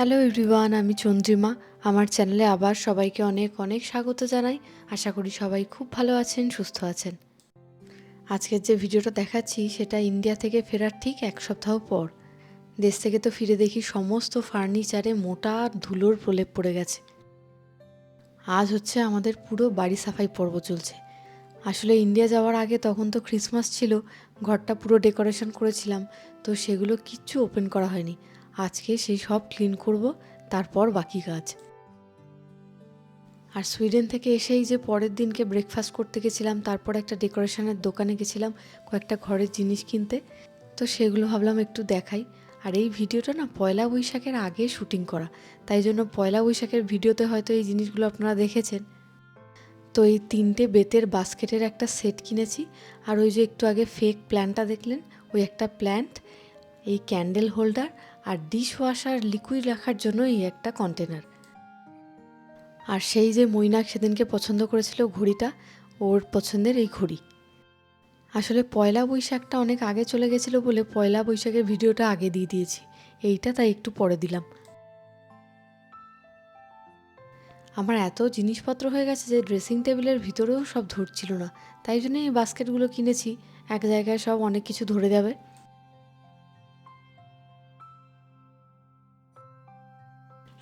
Hello everyone আমি চন্দ্রিমা। আমার চ্যানেলে আবার সবাইকে অনেক অনেক স্বাগত জানাই। আশা করি সবাই খুব ভালো আছেন, সুস্থ আছেন। আজকের যে ভিডিওটা দেখাচ্ছি, সেটা ইন্ডিয়া থেকে ফেরার ঠিক এক সপ্তাহ পর। দেশ থেকে তো ফিরে দেখি সমস্ত ফার্নিচারে মোটা ধুলোর প্রলেপ পড়ে গেছে। আজ হচ্ছে আমাদের পুরো বাড়ি সাফাই পর্ব চলছে। আসলে ইন্ডিয়া যাওয়ার আগে তখন তো ক্রিসমাস ছিল, ঘরটা পুরো ডেকোরেশন করেছিলাম, তো সেগুলো কিচ্ছু ওপেন করা হয়নি। আজকে সেই সব ক্লিন করব, তারপর বাকি কাজ। আর সুইডেন থেকে এসেই যে পরের দিনকে ব্রেকফাস্ট করতে গেছিলাম, তারপর একটা ডেকোরেশনের দোকানে গেছিলাম, কয়েকটা ঘরের জিনিস কিনতে। তো সেগুলো ভাবলাম একটু দেখাই। আর এই ভিডিওটা না পয়লা বৈশাখের আগে শুটিং করা। তাই জন্য পয়লা বৈশাখের ভিডিওতে হয়তো এই জিনিসগুলো আপনারা দেখেছেন। তো এই তিনটে বেতের বাস্কেটের একটা সেট কিনেছি। আর ওই যে একটু আগে ফেক প্ল্যান্টটা দেখলেন? ওই একটা প্ল্যান্ট এই ক্যান্ডেল হোল্ডার আর ডিশ ওয়াশার লিকুইড রাখার জন্য এই একটা কন্টেনার আর সেই যে মৈনাক সেদিনকে পছন্দ করেছিল ঘড়িটা, ওর পছন্দের এই ঘড়ি। আসলে পয়লা বৈশাখটা অনেক আগে চলে গেছিল বলে পয়লা বৈশাখের ভিডিওটা আগে দিয়ে দিয়েছি। এইটা তাই একটু পরে দিলাম। আমার এত জিনিসপত্র হয়ে গেছে যে ড্রেসিং টেবিলের ভিতরেও সব ধরছিল না। তাই জন্য এই বাস্কেটগুলো কিনেছি। এক জায়গায় সব অনেক কিছু ধরে যাবে।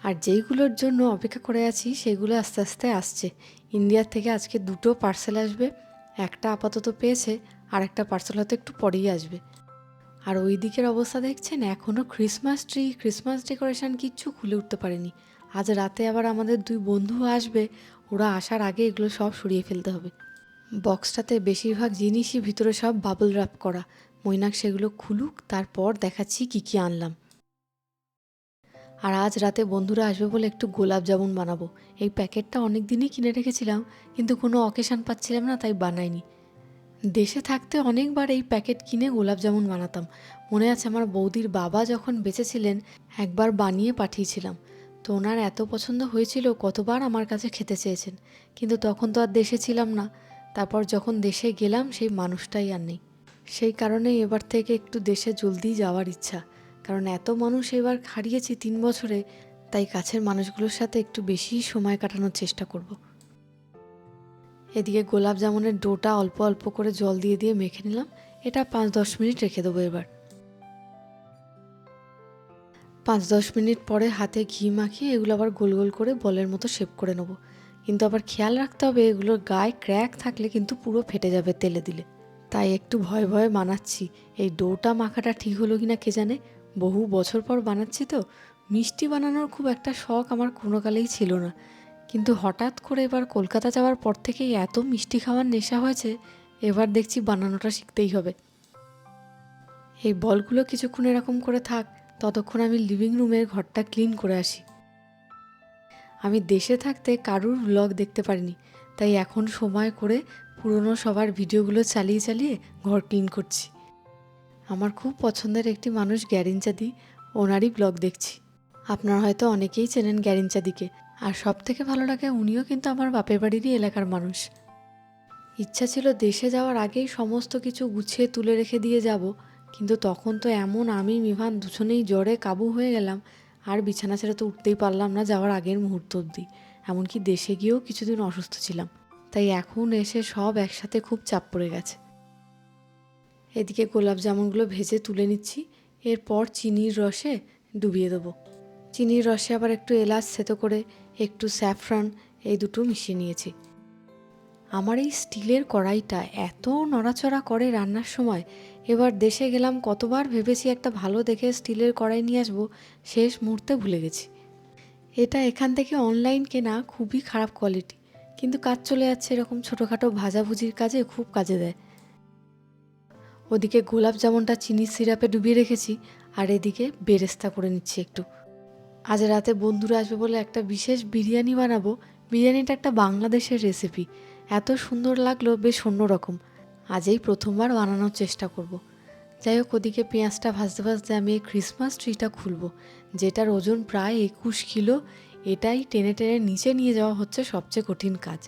আর যেইগুলোর জন্য অপেক্ষা করে আছি, সেগুলো আস্তে আস্তে আসছে। ইন্ডিয়ার থেকে আজকে দুটো পার্সেল আসবে। একটা আপাতত পেয়েছে, আর একটা পার্সেল হয়তো একটু পরেই আসবে। আর ওই দিকের অবস্থা দেখছেন এখনও ক্রিসমাস ট্রি ক্রিসমাস ডেকোরেশন কিচ্ছু খুলে উঠতে পারেনি। আজ রাতে আবার আমাদের দুই বন্ধু আসবে, ওরা আসার আগে এগুলো সব সরিয়ে ফেলতে হবে। বক্সটাতে বেশিরভাগ জিনিসই ভিতরে সব বাবল র্যাপ করা। মৈনাক সেগুলো খুলুক, তারপর দেখাচ্ছি কি কি আনলাম। আর আজ রাতে বন্ধুরা আসবে বলে একটু গোলাপ জামুন বানাবো। এই প্যাকেটটা অনেক দিনই কিনে রেখেছিলাম, কিন্তু কোনো অকেশান পাচ্ছিলাম না, তাই বানাইনি। দেশে থাকতে অনেকবার এই প্যাকেট কিনে গোলাপ জামুন বানাতাম। মনে আছে আমার বৌদির বাবা যখন বেঁচে ছিলেন একবার বানিয়ে পাঠিয়েছিলাম। তো ওনার এত পছন্দ হয়েছিল, কতবার আমার কাছে খেতে চেয়েছেন। কিন্তু তখন তো আর দেশে ছিলাম না। তারপর যখন দেশে গেলাম, সেই মানুষটাই আর নেই। সেই কারণেই এবার থেকে একটু দেশে জলদি যাওয়ার ইচ্ছা। কারণ এত মানুষ এবার হারিয়েছি তিন বছরে, তাই কাছের মানুষগুলোর সাথে একটু বেশি সময় কাটানোর চেষ্টা করব। এদিকে গোলাপ জামুনের ডোটা অল্প অল্প করে জল দিয়ে দিয়ে মেখে নিলাম। এটা পাঁচ দশ মিনিট রেখে দেবো এবার। পাঁচ দশ মিনিট পরে হাতে ঘি মাখিয়ে এগুলো আবার গোল গোল করে বলের মতো শেপ করে নেব। কিন্তু আবার খেয়াল রাখতে হবে, এগুলোর গায়ে ক্র্যাক থাকলে কিন্তু পুরো ফেটে যাবে তেলে দিলে। তাই একটু ভয়ে ভয়ে মানাচ্ছি। এই ডোটা মাখাটা ঠিক হলো কিনা কে জানে? বহু বছর পর বানাচ্ছি তো। মিষ্টি বানানোর খুব একটা শখ আমার কোনো কালেই ছিল না। কিন্তু হঠাৎ করে এবার কলকাতা যাওয়ার পর থেকেই এত মিষ্টি খাওয়ার নেশা হয়েছে, এবার দেখছি বানানোটা শিখতেই হবে। এই বলগুলো কিছুক্ষণ এরকম করে থাক, ততক্ষণ আমি লিভিং রুমের ঘরটা ক্লিন করে আসি। আমি দেশে থাকতে কারুর ব্লগ দেখতে পারিনি, তাই এখন সময় করে পুরনো সবার ভিডিওগুলো চালিয়ে চালিয়ে ঘর ক্লিন করছি। আমার খুব পছন্দের একটি মানুষ গ্যারিনচাদি। ওনারই ব্লগ দেখছি। আপনারা হয়তো অনেকেই চেনেন গ্যারিনচাদিকে। আর সব থেকে ভালো লাগে, উনিও কিন্তু আমার বাপের বাড়িরই এলাকার মানুষ। ইচ্ছা ছিল দেশে যাওয়ার আগেই সমস্ত কিছু গুছিয়ে তুলে রেখে দিয়ে যাব। কিন্তু তখন তো এমন আমি মিভান দুজনেই জ্বরে কাবু হয়ে গেলাম। আর বিছানা ছেড়ে তো উঠতেই পারলাম না যাওয়ার আগের মুহূর্ত অবধি। এমনকি দেশে গিয়েও কিছুদিন অসুস্থ ছিলাম। তাই এখন এসে সব একসাথে খুব চাপ পড়ে গেছে। এদিকে গোলাপ জামুনগুলো ভেজে তুলে নিচ্ছি। এরপর চিনির রসে ডুবিয়ে দেবো। চিনির রসে আবার একটু এলাচ সেতো করে, একটু স্যাফরান, এই দুটো মিশিয়ে নিয়েছি। আমার এই স্টিলের কড়াইটা এত নড়াচড়া করে রান্নার সময়, এবার দেশে গেলাম কতবার ভেবেছি একটা ভালো দেখে স্টিলের কড়াই নিয়ে আসব, শেষ মুহূর্তে ভুলে গেছি। এটা এখান থেকে অনলাইন কেনা খুবই খারাপ কোয়ালিটি, কিন্তু কাজ চলে যাচ্ছে এরকম ছোটোখাটো ভাজাভুজির কাজে খুব কাজে দেয়। ওদিকে গোলাপ জামুনটা চিনির সিরাপে ডুবিয়ে রেখেছি, আর এদিকে বেরেস্তা করে নিচ্ছি একটু। আজ রাতে বন্ধুরা আসবে বলে একটা বিশেষ বিরিয়ানি বানাবো। বিরিয়ানিটা একটা বাংলাদেশের রেসিপি এত সুন্দর লাগল, বেশ অন্যরকম আজই প্রথমবার বানানোর চেষ্টা করব। যাই হোক, ওদিকে পেঁয়াজটা ভাজতে ভাজতে আমি এই ক্রিসমাস ট্রিটা খুলবো। যেটার ওজন প্রায় একুশ কিলো, এটাই টেনে টেনে নিচে নিয়ে যাওয়া হচ্ছে সবচেয়ে কঠিন কাজ।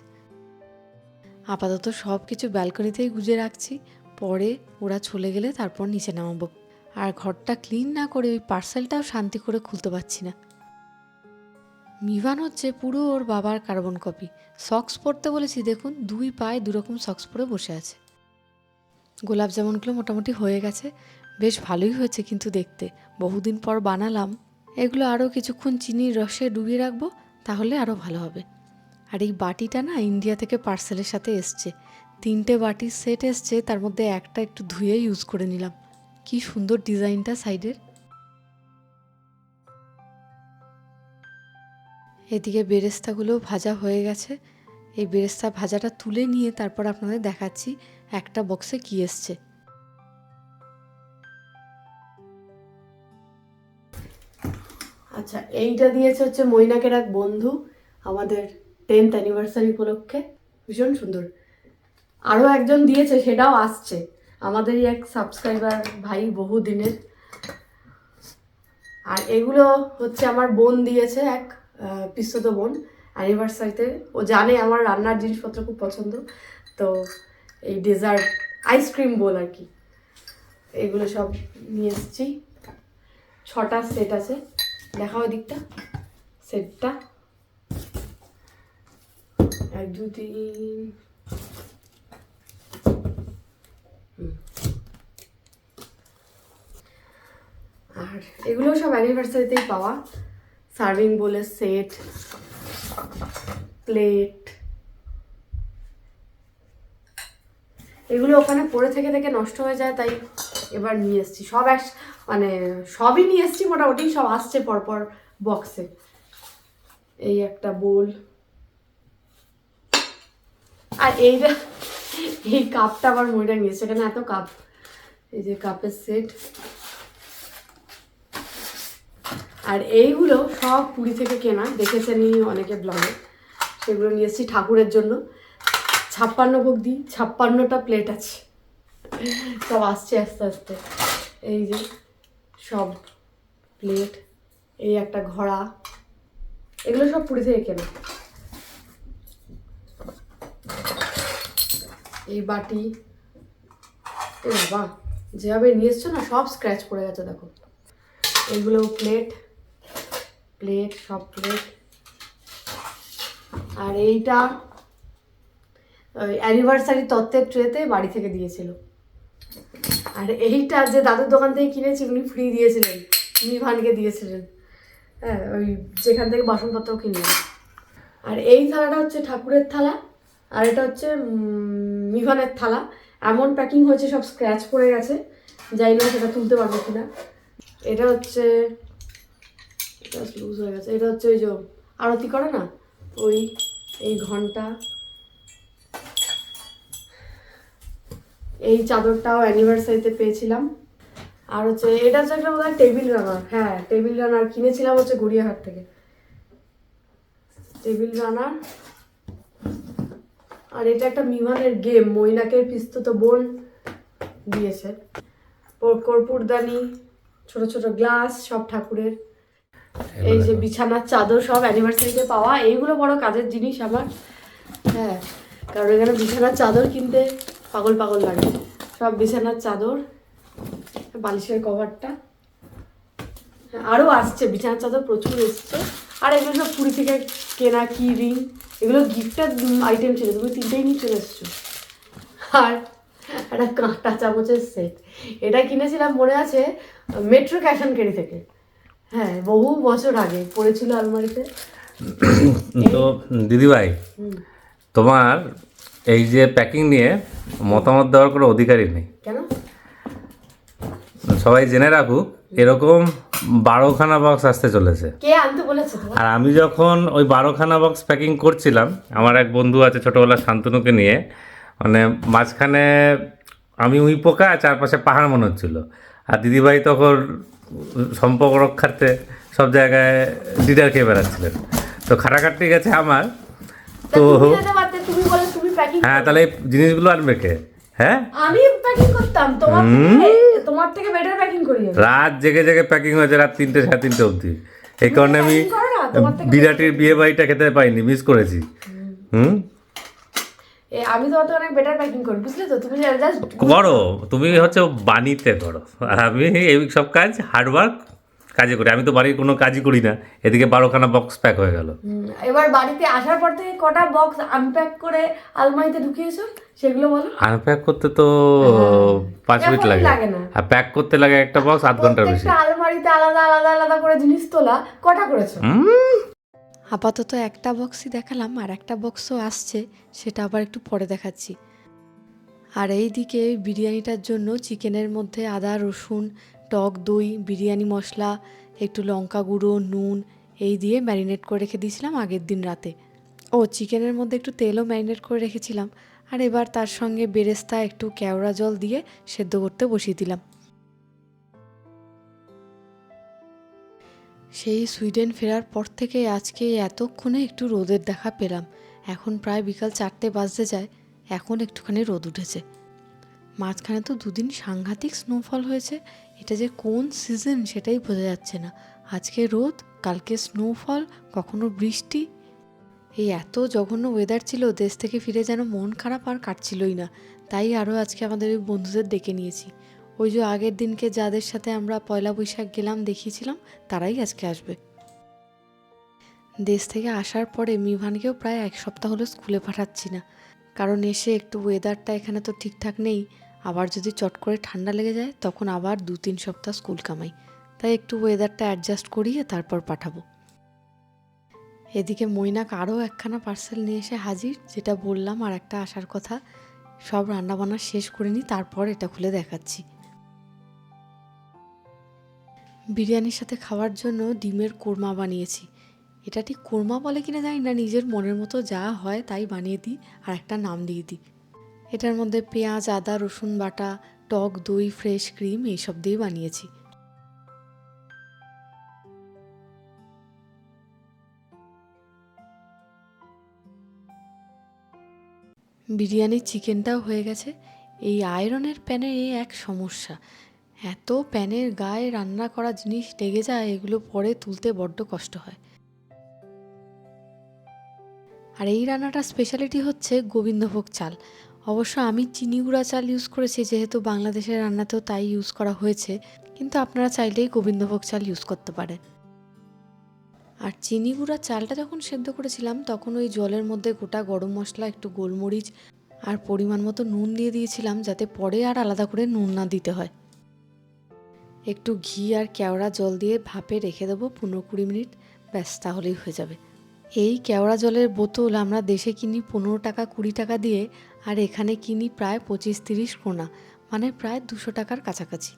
আপাতত সব কিছু ব্যালকনিতেই গুজে রাখছি। পরে ওরা চলে গেলে তারপর নিচে নামাবো। আর ঘরটা ক্লিন না করে ওই পার্সেলটাও শান্তি করে খুলতে পারছি না। মিভান হচ্ছে পুরো ওর বাবার কার্বন কপি সক্স পরতে বলেছি, দেখুন, দুই পায়ে দুরকম সক্স পরে বসে আছে। গোলাপ জামুনগুলো মোটামুটি হয়ে গেছে। বেশ ভালোই হয়েছে কিন্তু দেখতে। বহুদিন পর বানালাম। এগুলো আরও কিছুক্ষণ চিনির রসে ডুবিয়ে রাখব, তাহলে আরও ভালো হবে। আর এই বাটিটা না ইন্ডিয়া থেকে পার্সেলের সাথে এসছে। তিনটে বাটির সেট এসছে, তার মধ্যে একটা একটু ধুয়ে ইউজ করে নিলাম। কি সুন্দর ডিজাইনটা সাইডের এদিকে বেরেস্তাগুলো ভাজা হয়ে গেছে। এই বেরেস্তা ভাজাটা তুলে নিয়ে তারপর আপনাদের দেখাচ্ছি একটা বক্সে কি এসছে। আচ্ছা এইটা দিয়েছে হচ্ছে মৈনাকের এক বন্ধু, আমাদের টেন্থ অ্যানিভার্সারি উপলক্ষে। ভীষণ সুন্দর। আরও একজন দিয়েছে, সেটাও আসছে। আমাদেরই এক সাবস্ক্রাইবার ভাই বহু দিনের আর এগুলো হচ্ছে আমার বোন দিয়েছে এক পিস্তত বোন অ্যানিভার্সারিতে ও জানে আমার রান্নার জিনিসপত্র খুব পছন্দ। তো এই ডেজার্ট আইসক্রিম বোল আর কি। এগুলো সব নিয়ে এসেছি। ছটা সেট আছে। দেখাও দিকটা সেটটা এক দু তিন। আর এগুলো সব অ্যানিভার্সারিতেই পাওয়া। সার্ভিং বোলের সেট প্লেট এগুলো ওখানে পড়ে থেকে থেকে নষ্ট হয়ে যায়, তাই এবার নিয়ে এসছি। সব এক মানে সবই নিয়ে এসেছি, মোটামুটি সব আসছে পরপর বক্সে এই একটা বোল আর এইটা এই কাপটা আবার মইটা নিয়েছে এখানে এত কাপ। এই যে কাপের সেট আর এইগুলো সব পুরী থেকে কেনা। দেখেছেনই অনেকে ব্লগে সেগুলো নিয়ে এসেছি ঠাকুরের জন্য। ছাপ্পান্ন ভোগ দিই ছাপ্পান্নটা প্লেট আছে। সব আসছে আস্তে আস্তে। এই যে সব প্লেট এই একটা ঘোড়া। এগুলো সব পুরী থেকে কেনা। এই বাটি। এ বাবা, যেভাবে নিয়ে এসছো না, সব স্ক্র্যাচ পড়ে গেছে, দেখো। এগুলো প্লেট প্লেট সব প্লেট আর এইটা, ওই অ্যানিভার্সারি তত্ত্বের ট্রেতে বাড়ি থেকে দিয়েছিল। আর এইটা যে দাদুর দোকান থেকে কিনেছি উনি ফ্রি দিয়েছিলেন। মিভানকে দিয়েছিলেন। হ্যাঁ ওই যেখান থেকে বাসনপত্র কিনে আর এই থালাটা হচ্ছে ঠাকুরের থালা, আর এটা হচ্ছে মিভানের থালা। এমন প্যাকিং হয়েছে, সব স্ক্র্যাচ পড়ে গেছে। যাই না সেটা তুলতে পারব কিনা। এটা হচ্ছে লুজ হয়ে গেছে। এটা হচ্ছে ওই যে আরতি করে না? ওই, এই ঘণ্টা। এই চাদরটাও অ্যানিভার্সারিতে পেয়েছিলাম। আর হচ্ছে, এটা হচ্ছে একটা বোধহয় টেবিল রানার হ্যাঁ টেবিল রানার কিনেছিলাম হচ্ছে গড়িয়াহাট থেকে। টেবিল রানার আর এটা একটা মিমানের গেম মৈনাকের পিস্তুত বোন দিয়েছে। ওর কর্পূরদানি ছোট ছোট গ্লাস সব ঠাকুরের। এই যে বিছানার চাদর সব অ্যানিভার্সারিতে পাওয়া। এইগুলো বড় কাজের জিনিস আমার। হ্যাঁ কারণ এখানে বিছানার চাদর কিনতে পাগল পাগল লাগে। সব বিছানার চাদর বালিশের কভারটা। আরও আসছে বিছানার চাদর প্রচুর এসছে। আর এগুলো সব পুরী থেকে কেনা কি রিং? এগুলো গিফটের আইটেম ছিল তুমি তিনটেই নিয়ে চলে এসছো। আর একটা কাঁটা চামচের সেট এটা কিনেছিলাম মনে আছে? মেট্রো ক্যাশ অ্যান্ড ক্যারি থেকে। হ্যাঁ বহু বছর আগে পড়েছিল আলমারিতে। তো দিদিভাই তোমার এই যে প্যাকিং নিয়ে মতামত দেওয়ার কোনো অধিকারই নেই। কেন? সবাই জেনে রাখুক এরকম বারোখানা বক্স আসতে চলেছে। কে আনতে বলেছে? আর আমি যখন ওই বারোখানা বক্স প্যাকিং করছিলাম আমার এক বন্ধু আছে ছোটোবেলার শান্তনুকে নিয়ে মানে মাঝখানে আমি উই পোকা চারপাশে পাহাড় মনে হচ্ছিল। আর দিদিভাই তখন সম্পর্ক রক্ষার্থে সব জায়গায় ডিডার খেয়ে বেড়াচ্ছিলেন। তো খাটাখাটনি গেছে আমার। তো হ্যাঁ তাহলে এই জিনিসগুলো আনবে কে হ্যাঁ? আমি প্যাকিং করতাম তোমার তোমার থেকে বেটার প্যাকিং করি আমি। রাত জেগে জেগে প্যাকিং হয়েছে রাত তিনটে সাড়ে তিনটে অবধি। এই কারণে আমি বিরাটির বিয়ে বাড়িটা খেতে পাইনি মিস করেছি। হুম। আমি অনেক বেটার প্যাকিং করি বুঝলে তো? তুমি জাস্ট করো তুমি হচ্ছে বাণীতে করো। আর আমি এই সব কাজ হার্ডওয়ার্ক কাজে করি। আমি তো বাড়ির কোনো কাজই করি না। এদিকে বারোখানা বক্স প্যাক হয়ে গেল। এবার বাড়িতে আসার পর থেকে কটা বক্স আনপ্যাক করে আলমারিতে ঢুকিয়েছো? সেগুলো বলো। আনপ্যাক করতে তো পাঁচ মিনিট লাগে। লাগে আর প্যাক করতে লাগে একটা বক্স আধ ঘণ্টার বেশি। আলমারিতে আলাদা আলাদা আলাদা করে জিনিস তোলা কটা করেছ? হুম, আপাতত একটা বক্সই দেখালাম আর একটা বক্সও আসছে সেটা আবার একটু পরে দেখাচ্ছি। আর এই দিকে বিরিয়ানিটার জন্য চিকেনের মধ্যে আদা রসুন টক দই, বিরিয়ানি মশলা, একটু লঙ্কা গুঁড়ো, নুন, এই দিয়ে ম্যারিনেট করে রেখে দিয়েছিলাম আগের দিন রাতে। ও, চিকেনের মধ্যে একটু তেলও ম্যারিনেট করে রেখেছিলাম। আর এবার তার সঙ্গে বেরেস্তা, একটু কেওড়া জল দিয়ে সেদ্ধ করতে বসিয়ে দিলাম। সেই সুইডেন ফেরার পর থেকে আজকে এতক্ষণে একটু রোদের দেখা পেলাম। এখন প্রায় বিকাল চারটে বাজতে যায়, এখন একটুখানি রোদ উঠেছে। মাঝখানে তো দুদিন সাংঘাতিক স্নোফল হয়েছে এটা যে কোন সিজন সেটাই বোঝা যাচ্ছে না। আজকে রোদ, কালকে স্নোফল কখনো বৃষ্টি। এই এত জঘন্য ওয়েদার ছিল, দেশ থেকে ফিরে যেন মন খারাপ আর কাটছিলই না। তাই আরও আজকে আমাদের ওই বন্ধুদের ডেকে নিয়েছি। ওই যে আগের দিনকে যাদের সাথে আমরা পয়লা বৈশাখ গেলাম, দেখিয়েছিলাম, তারাই আজকে আসবে। দেশ থেকে আসার পরে মিভানকেও প্রায় এক সপ্তাহ হলো স্কুলে পাঠাচ্ছি না। কারণ এসে একটু ওয়েদারটা এখানে তো ঠিকঠাক নেই। আবার যদি চট করে ঠান্ডা লেগে যায়, তখন আবার দু তিন সপ্তাহ স্কুল কামাই। তাই একটু ওয়েদারটা অ্যাডজাস্ট করিয়ে তারপর পাঠাবো। এদিকে মৈনাক আরও একখানা পার্সেল নিয়ে এসে হাজির, যেটা বললাম আর একটা আসার কথা। সব রান্নাবান্না শেষ করে নিই, তারপর এটা খুলে দেখাচ্ছি। বিরিয়ানির সাথে খাওয়ার জন্য ডিমের কোরমা বানিয়েছি। এটা ঠিক কোরমা বলে কিনা জানি না, নিজের মনের মতো যা হয় তাই বানিয়ে দিই আর একটা নাম দিয়ে দিই। এটার মধ্যে পেঁয়াজ, আদা, রসুন বাটা, টক, দই, ফ্রেশ ক্রিম এইসব দিয়ে বানিয়েছি। বিরিয়ানির চিকেনটাও হয়ে গেছে। এই আয়রনের প্যানের এই এক সমস্যা। এত প্যানের গায়ে রান্না করা জিনিস লেগে যায়, এগুলো পরে তুলতে বড্ড কষ্ট হয়। আর এই রান্নাটার স্পেশালিটি হচ্ছে গোবিন্দভোগ চাল। অবশ্য আমি চিনি গুঁড়া চাল ইউজ করেছি, যেহেতু বাংলাদেশের রান্নাতেও তাই ইউজ করা হয়েছে। কিন্তু আপনারা চাইলেই গোবিন্দভোগ চাল ইউজ করতে পারেন। আর চিনি গুঁড়া চালটা যখন সেদ্ধ করেছিলাম, তখন ওই জলের মধ্যে গোটা গরম মশলা, একটু গোলমরিচ আর পরিমাণ মতো নুন দিয়ে দিয়েছিলাম, যাতে পরে আর আলাদা করে নুন না দিতে হয়। একটু ঘি আর কেওড়া জল দিয়ে ভাপে রেখে দেবো পনেরো কুড়ি মিনিট, ব্যাস তাহলেই হয়ে যাবে। এই কেওড়া জলের বোতল আমরা দেশে কিনি পনেরো টাকা কুড়ি টাকা দিয়ে আর এখানে কিনি প্রায় পঁচিশ তিরিশ কোনা মানে প্রায় দুশো টাকার কাছাকাছি।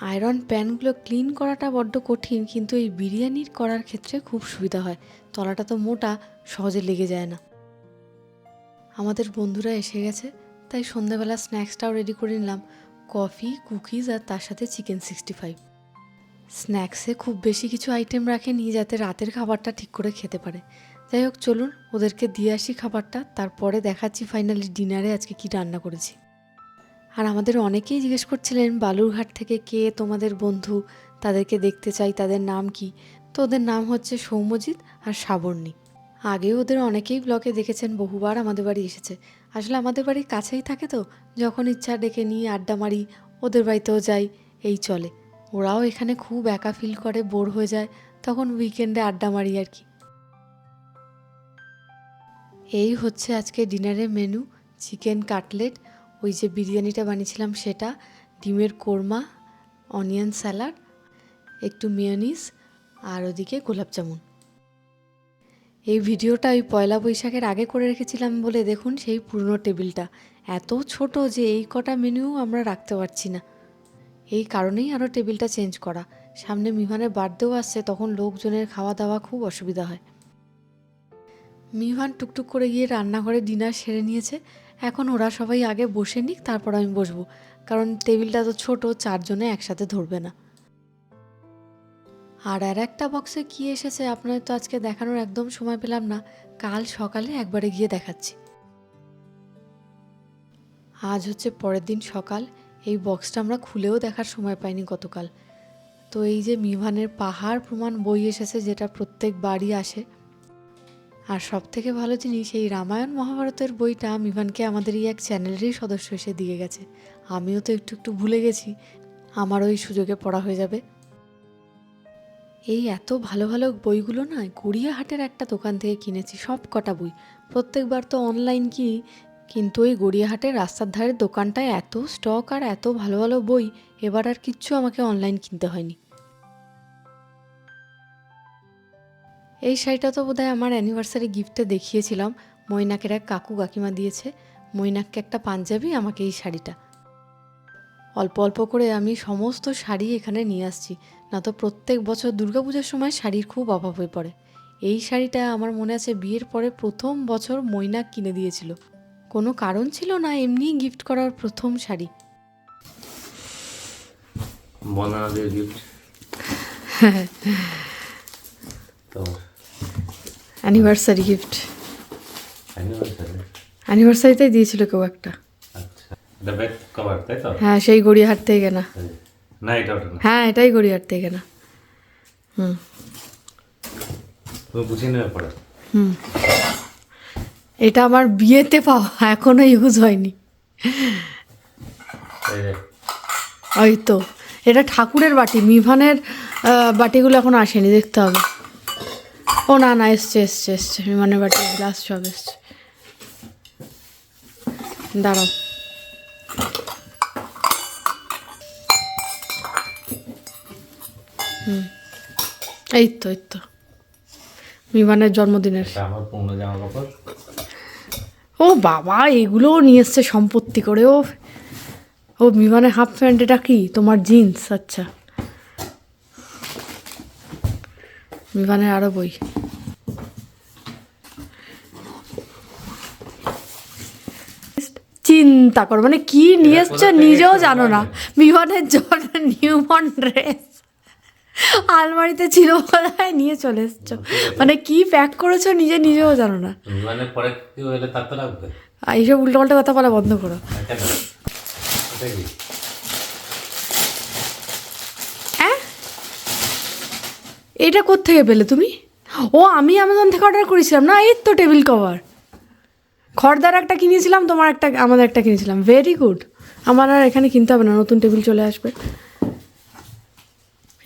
আয়রন প্যানগুলো ক্লিন করাটা বড্ড কঠিন, কিন্তু এই বিরিয়ানির করার ক্ষেত্রে খুব সুবিধা হয়। তলাটা তো মোটা, সহজে লেগে যায় না। আমাদের বন্ধুরা এসে গেছে, তাই সন্ধ্যাবেলা স্ন্যাক্সটাও রেডি করে নিলাম। কফি, কুকিজ আর তার সাথে চিকেন সিক্সটি ফাইভ। স্ন্যাক্সে খুব বেশি কিছু আইটেম রাখেনি, যাতে রাতের খাবারটা ঠিক করে খেতে পারে। যাই হোক, চলুন, ওদেরকে দিয়ে আসি খাবারটা। তারপরে দেখাচ্ছি ফাইনালি ডিনারে আজকে কি রান্না করেছি। আর আমাদের অনেকেই জিজ্ঞেস করছিলেন, বালুরঘাট থেকে কে তোমাদের বন্ধু? তাদেরকে দেখতে চাই, তাদের নাম কি? তো ওদের নাম হচ্ছে সৌম্যজিৎ আর সাবর্ণী। আগেও ওদের অনেকেই ব্লগে দেখেছেন, বহুবার আমাদের বাড়ি এসেছে। আসলে আমাদের বাড়ির কাছেই থাকে তো, যখন ইচ্ছা ডেকে নিই, আড্ডা মারি, ওদের বাড়িতেও যাই, এই চলে। ওরাও এখানে খুব একা ফিল করে, বোর হয়ে যায়, তখন উইকেন্ডে আড্ডা মারি আর কি। এই হচ্ছে আজকে ডিনারের মেনু, চিকেন কাটলেট, ওই যে বিরিয়ানিটা বানিয়েছিলাম সেটা, ডিমের কোরমা, অনিয়ন স্যালাড, একটু মেয়নিস আর ওদিকে গোলাপ জামুন। এই ভিডিওটা ওই পয়লা বৈশাখের আগে করে রেখেছিলাম বলে দেখুন সেই পুরনো টেবিলটা। এত ছোট যে এই কটা মেনুও আমরা রাখতে পারছি না। এই কারণেই আরও টেবিলটা চেঞ্জ করা। সামনে মিহানের বার্থডেও আসছে, তখন লোকজনের খাওয়া দাওয়া খুব অসুবিধা হয়। মিহান টুকটুক করে গিয়ে রান্নাঘরে ডিনার সেরে নিয়েছে। এখন ওরা সবাই আগে বসে নিক, তারপর আমি বসবো। কারণ টেবিলটা তো ছোট, চারজনে একসাথে ধরবে না। আর আর একটা বক্সে কি এসেছে আপনাদের তো আজকে দেখানোর একদম সময় পেলাম না। কাল সকালে একবারে গিয়ে দেখাচ্ছি। আজ হচ্ছে পরের দিন সকাল। এই বক্সটা আমরা খুলেও দেখার সময় পাইনি গতকাল। তো এই যে মিভানের পাহাড় প্রমাণ বই এসেছে, যেটা প্রত্যেক বাড়ি আসে। আর সব থেকে ভালো জিনিস, এই রামায়ণ মহাভারতের বইটা মিভানকে আমাদের এই এক চ্যানেলেরই সদস্য এসে দিয়ে গেছে। আমিও তো একটু একটু ভুলে গেছি, আমারও এই সুযোগে পড়া হয়ে যাবে। এই এত ভালো ভালো বইগুলো না গড়িয়াহাটের একটা দোকান থেকে কিনেছি সব কটা বই। প্রত্যেকবার তো অনলাইন কিনি কিন্তু ওই গড়িয়াহাটের রাস্তার ধারের দোকানটায় এত স্টক আর এত ভালো ভালো বই, এবার আর কিচ্ছু আমাকে অনলাইন কিনতে হয়নি। এই শাড়িটা তো বোধহয় আমার অ্যানিভার্সারি গিফটে দেখিয়েছিলাম। মৈনাকের এক কাকু কাকিমা দিয়েছে। মৈনাককে একটা পাঞ্জাবি আমাকে এই শাড়িটা। অল্প অল্প করে আমি সমস্ত শাড়ি এখানে নিয়ে আসছি। না তো প্রত্যেক বছর দুর্গাপূজার সময় শাড়ির খুব অভাব হয়ে পড়ে। এই শাড়িটা আমার মনে আছে বিয়ের পরে প্রথম বছর মৈনাক কিনে দিয়েছিল। কোনো কারণ ছিল না এমনিই গিফট করার প্রথম শাড়ি। গিফট তো অ্যানিভার্সারি গিফট অ্যানিভার্সারি অ্যানিভার্সারিতেই দিয়েছিল কেউ একটা। আচ্ছা। হ্যাঁ সেই গড়িয়াহাট থেকে কেনা। হ্যাঁ এটাই গড়িয়াহাট থেকে কেনা। হুম। হুম। এটা আমার বিয়েতে পাওয়া এখনও ইউজ হয়নি। ওই তো। এটা ঠাকুরের বাটি মিভানের বাটিগুলো এখন আসেনি দেখতে হবে। ও না না এসছে এসছে এসছে। মিভানের বাটি গ্লাস সব এসছে। দাঁড়াও। হুম। এই তো এই তো। মিভানের জন্মদিনের। ও বাবা এগুলোও নিয়ে এসছে সম্পত্তি করে। ও ও বিমানের হাফ প্যান্ট এটা কি? তোমার জিন্স আচ্ছা। বিমানের আরও বই। চিন্তা করো মানে কি নিয়ে এসছো নিজেও জানো না। বিমানের জন্য নিউমন ড্রেস। আলমারিতে ছিল বলায় নিয়ে চলে এসছো। মানে কি প্যাক করেছ নিজে নিজেও জানো না। এইসব উল্টো পাল্টা কথা বলা বন্ধ করো আর কেন এটা কি হ্যাঁ এটা কোত্থেকে পেলে তুমি? ও, আমি অ্যামাজন থেকে অর্ডার করেছিলাম না? এই তো টেবিল কভার খড়দার একটা কিনেছিলাম, তোমার একটা, আমাদের একটা কিনেছিলাম। ভেরি গুড আমার আর এখানে কিনতে হবে না, নতুন টেবিল চলে আসবে।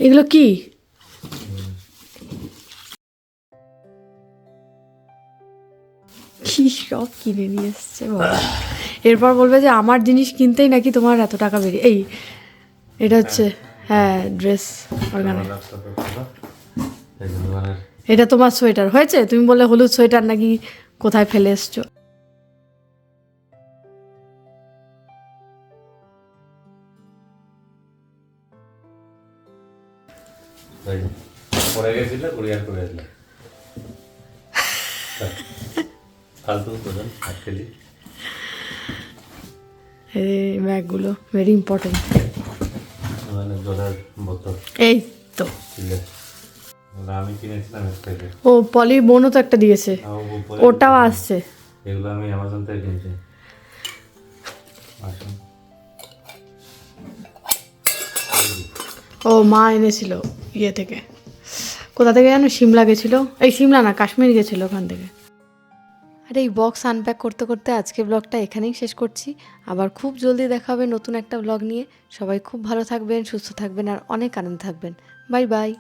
এগুলো কি? কি সব কিনে নিয়ে এসছে এরপর বলবে যে, আমার জিনিস কিনতেই নাকি তোমার এত টাকা বেরিয়ে এই, এটা হচ্ছে হ্যাঁ ড্রেস অর্গানাইজ এটা তোমার সোয়েটার হয়েছে? তুমি বললে হলুদ সোয়েটার নাকি কোথায় ফেলে এসছো? এই পরে গেছিল কুরিয়ার করে দিল। ফালতু প্রয়োজন অ্যাকচুয়ালি এই ব্যাগগুলো ভেরি ইম্পর্টেন্ট মানে জলের বোতল। এই তো। আমি কিনেছিলাম ও পলি বোনও তো একটা দিয়েছে। ওটাও আসছে। এগুলো আমি অ্যামাজন থেকে কিনছি। ও মা এনেছিল ইয়ে থেকে। কোথা থেকে জানো? সিমলা গেছিল। এই সিমলা না কাশ্মীর গেছিল ওখান থেকে। আর এই বক্স আনপ্যাক করতে করতে আজকে ব্লগটা এখানেই শেষ করছি। আবার খুব জলদি দেখা হবে নতুন একটা ব্লগ নিয়ে। সবাই খুব ভালো থাকবেন সুস্থ থাকবেন আর অনেক আনন্দ থাকবেন। Bye bye.